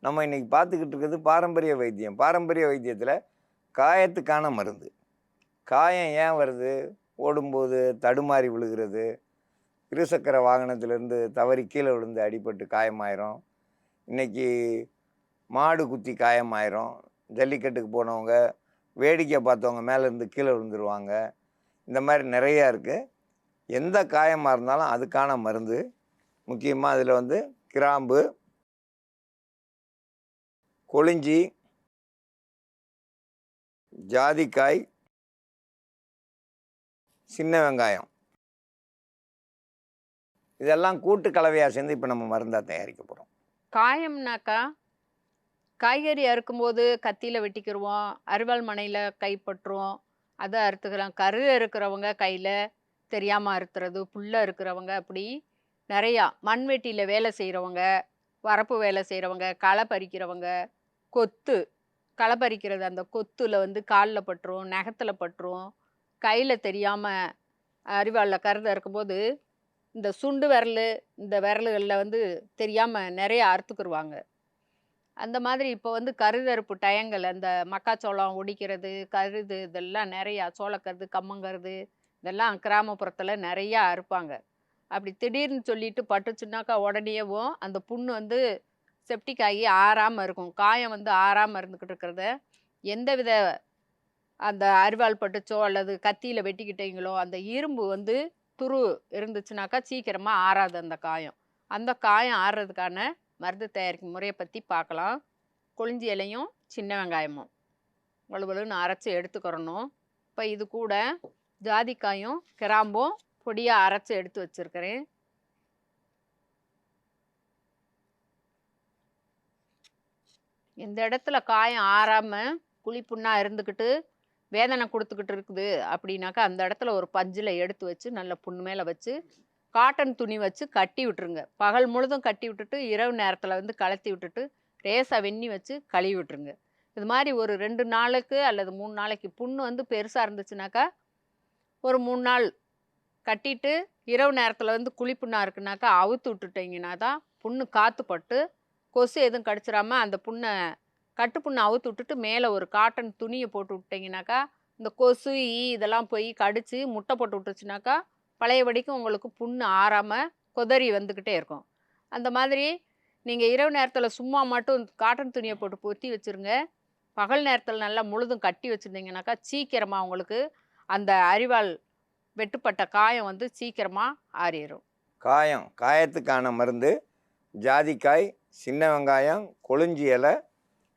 நம்ம இன்றைக்கி பார்த்துக்கிட்டு இருக்கிறது பாரம்பரிய வைத்தியம். பாரம்பரிய வைத்தியத்தில் காயத்துக்கான மருந்து. காயம் ஏன் வருது? ஓடும்போது தடுமாறி விழுகிறது. இருசக்கர வாகனத்திலேருந்து தவறி கீழே விழுந்து அடிபட்டு காயமாயிரும். இன்றைக்கி மாடு குத்தி காயமாயிரும். ஜல்லிக்கட்டுக்கு போனவங்க வேடிக்கை பார்த்தவங்க மேலேருந்து கீழே விழுந்துருவாங்க. இந்த மாதிரி நிறையா இருக்குது எந்த காயமாக இருந்தாலும் அதுக்கான மருந்து. முக்கியமாக அதில் வந்து கிராம்பு கொளிஞ்சி ஜாதிக்காய் சின்ன வெங்காயம். இதெல்லாம் கூட்டு கலவையாக சேர்ந்து இப்போ நம்ம மருந்தாக தயாரிக்க போகிறோம் காயம்னாக்கா காய்கறி அறுக்கும்போது கத்தியில் வெட்டிக்கிடுவோம் அறுவாள் மனையில் கைப்பற்றுவோம். அதை அறுத்துக்கிறோம் கரு இருக்கிறவங்க கையில் தெரியாமல் அறுத்துறது புல்ல இருக்கிறவங்க அப்படி நிறையா. மண்வெட்டியில் வேலை செய்கிறவங்க வரப்பு வேலை செய்கிறவங்க களை பறிக்கிறவங்க கொத்து களை பறிக்கிறது அந்த கொத்தில் வந்து காலில் பட்டுரும் நகத்தில் பட்டுரும். கையில் தெரியாமல் அரிவாளில் கருதை இருக்கும்போது இந்த சுண்டு விரல் இந்த விரல்களில் வந்து தெரியாமல் நிறைய அறுத்துக்குருவாங்க. அந்த மாதிரி இப்போ வந்து கருதறுப்பு டயங்கள் அந்த மக்காச்சோளம் ஒடிக்கிறது கருது இதெல்லாம் நிறையா சோளக்கருது கம்மங்கருது இதெல்லாம் கிராமப்புறத்தில் நிறையா அறுப்பாங்க. அப்படி திடீர்னு சொல்லிட்டு பட்டுச்சுன்னாக்கா உடனேவும் அந்த புண்ணு வந்து செப்டிக் ஆகி ஆறாமல் இருக்கும். காயம் வந்து ஆறாமல் இருந்துக்கிட்டு இருக்கிறத. எந்தவித அந்த அரிவாள் பட்டுச்சோ அல்லது கத்தியில் வெட்டிக்கிட்டீங்களோ அந்த இரும்பு வந்து துரு இருந்துச்சுனாக்கா சீக்கிரமாக ஆறாது அந்த காயம். அந்த காயம் ஆறுறதுக்கான மருந்து தயாரிக்கும் முறையை பற்றி பார்க்கலாம். கொழிஞ்சி இலையும் சின்ன வெங்காயமும். வலுவலுன்னு அரைச்சி எடுத்துக்கிறணும். இப்போ இது கூட ஜாதிக்காயும் கிராம்பும் பொடியாக அரைச்சி எடுத்து வச்சுருக்கிறேன். இந்த இடத்துல காயம் ஆறாமல் குழிப்புண்ணாக இருந்துக்கிட்டு வேதனை கொடுத்துக்கிட்டு இருக்குது அப்படின்னாக்கா அந்த இடத்துல ஒரு பஞ்சில் எடுத்து வச்சு நல்ல புண்ணு மேலே வச்சு காட்டன் துணி வச்சு கட்டி விட்டுருங்க. பகல் முழுதும் கட்டி விட்டுட்டு இரவு நேரத்தில் வந்து கலத்தி விட்டுட்டு ரேசாக வெண்ணி வச்சு கழுவி விட்டுருங்க. இது மாதிரி ஒரு ரெண்டு நாளுக்கு அல்லது மூணு நாளைக்கு புண்ணு வந்து பெருசாக இருந்துச்சுனாக்கா ஒரு மூணு நாள் கட்டிட்டு இரவு நேரத்தில் வந்து குழிப்புண்ணா இருக்குனாக்கா அவுத்து விட்டுட்டீங்கன்னா தான் புண்ணு காற்றுப்பட்டு கொசு எதுவும் கடிச்சிடாம அந்த புண்ணை கட்டு புண்ணை அவுத்து விட்டுட்டு மேலே ஒரு காட்டன் துணியை போட்டு விட்டிங்கனாக்கா இந்த கொசு ஈ இதெல்லாம் போய் கடித்து முட்டை போட்டு விட்டுச்சுனாக்கா பழையபடிக்கும் உங்களுக்கு புண்ணு ஆறாமல் கொதறி வந்துக்கிட்டே இருக்கும். அந்த மாதிரி நீங்கள் இரவு நேரத்தில் சும்மா மட்டும் காட்டன் துணியை போட்டு பொத்தி வச்சுருங்க. பகல் நேரத்தில் நல்லா முழுதும் கட்டி வச்சுருந்தீங்கனாக்கா சீக்கிரமாக உங்களுக்கு அந்த அரிவாள் வெட்டுப்பட்ட காயம் வந்து சீக்கிரமாக ஆறிடும் காயம் காயத்துக்கான மருந்து ஜாதிக்காய் சின்ன வெங்காயம் கொளிஞ்சி இலை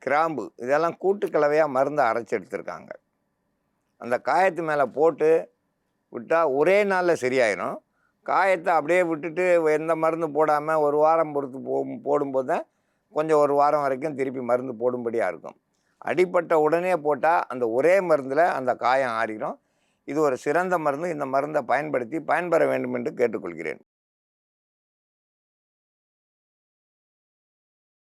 கிராம்பு இதெல்லாம் கூட்டுக்கலவையாக மருந்து அரைச்சி எடுத்துருக்காங்க. அந்த காயத்து மேலே போட்டு விட்டால் ஒரே நாளில் சரியாயிடும் காயத்தை அப்படியே விட்டுட்டு எந்த மருந்து போடாமல் ஒரு வாரம் பொறுத்து போ போடும்போது தான் கொஞ்சம் ஒரு வாரம் வரைக்கும் திருப்பி மருந்து போடும்படியாக இருக்கும். அடிப்பட்ட உடனே போட்டால் அந்த ஒரே மருந்தில் அந்த காயம் ஆறிடும் இது ஒரு சிறந்த மருந்து. இந்த மருந்தை பயன்படுத்தி பயன்பெற வேண்டும் என்று கேட்டுக்கொள்கிறேன்.